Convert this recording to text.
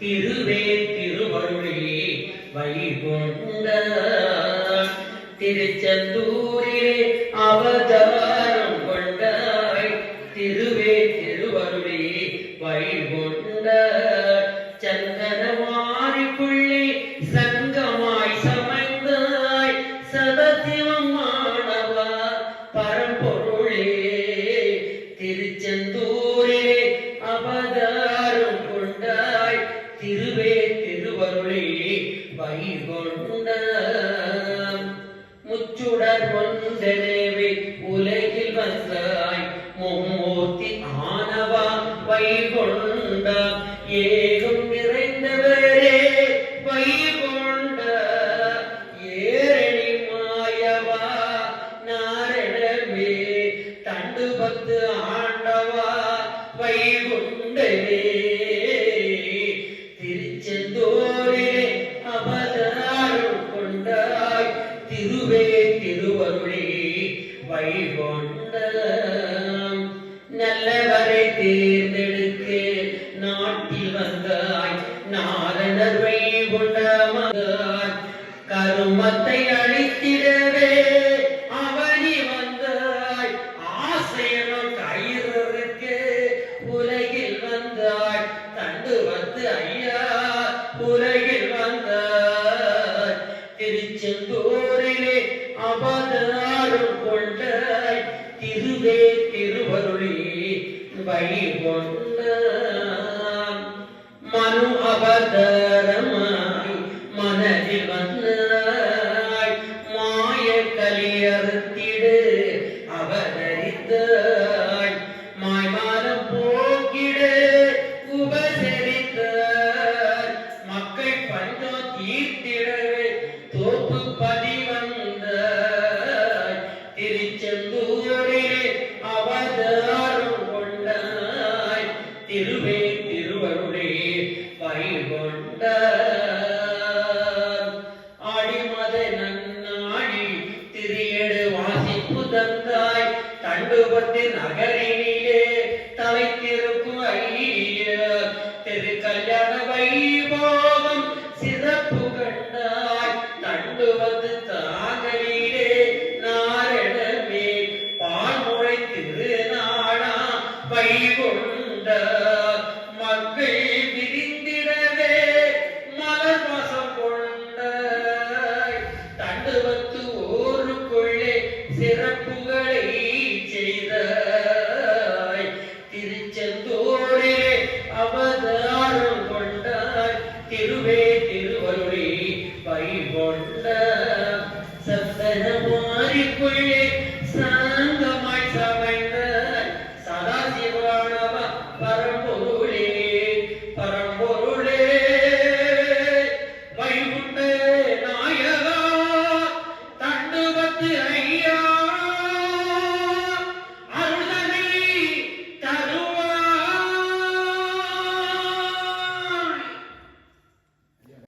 திருவே திருவருளே வைகுண்ட திருச்செந்தூரிலே அவதாரம் கொண்டாய் திருவே திருவருளே வைகுண்ட சந்தனவாரிக்குள்ளே சங்கமாய் சமைந்தாய். சதசிவம் மாணவா பரம்பொருளே திருச்செந்தூர் வைகொண்ட முச்சுடர் கொண்டனேவே உலகில் வந்தாய் மும்மூர்த்தி ஆனவா வைகொண்ட திருவருளி வைகொண்ட நல்லவரை தேர்ந்தெடுக்க நாட்டில் வந்தாய். நாரணர் வைகுண்ட மகான் கருமத்தை செய்தே திருவருளி வழி வைகொண்டான் மனு அவதாரமாய் மனதில் வந்தாய். மாய கலியறுத்திடு அவதரித்தாய். மாய்மானம் போக்கிடு உபசரித்தாய். மக்கள் பஞ்சம் தீர்த்திடவே திருவே திருவருளே வைகொண்டார் ஆடிமத நன்னாடி திரியடு வாசிப்பு தந்தாய். தண்டுபத்து நகரினிலே தலைத்திருக்கும் ஐய திரு கல்யாண வைபோகம் சிறப்பு கண்டாய். தண்டுபத்து தாகலிலே நாரணமே. பால் பால்முறை திருநாடா வைகொண்ட மக்கள் விரிந்திடவே மலர் வாசம் கொண்டாய். தண்டுவத்து ஊருக்குள்ளே சிறப்புகளை செய்தாய். திருச்செந்தூரே அவதாரம் கொண்டாய். திருவே திருவருளே வைகொண்ட சத்தன மாறிக்குள்ளே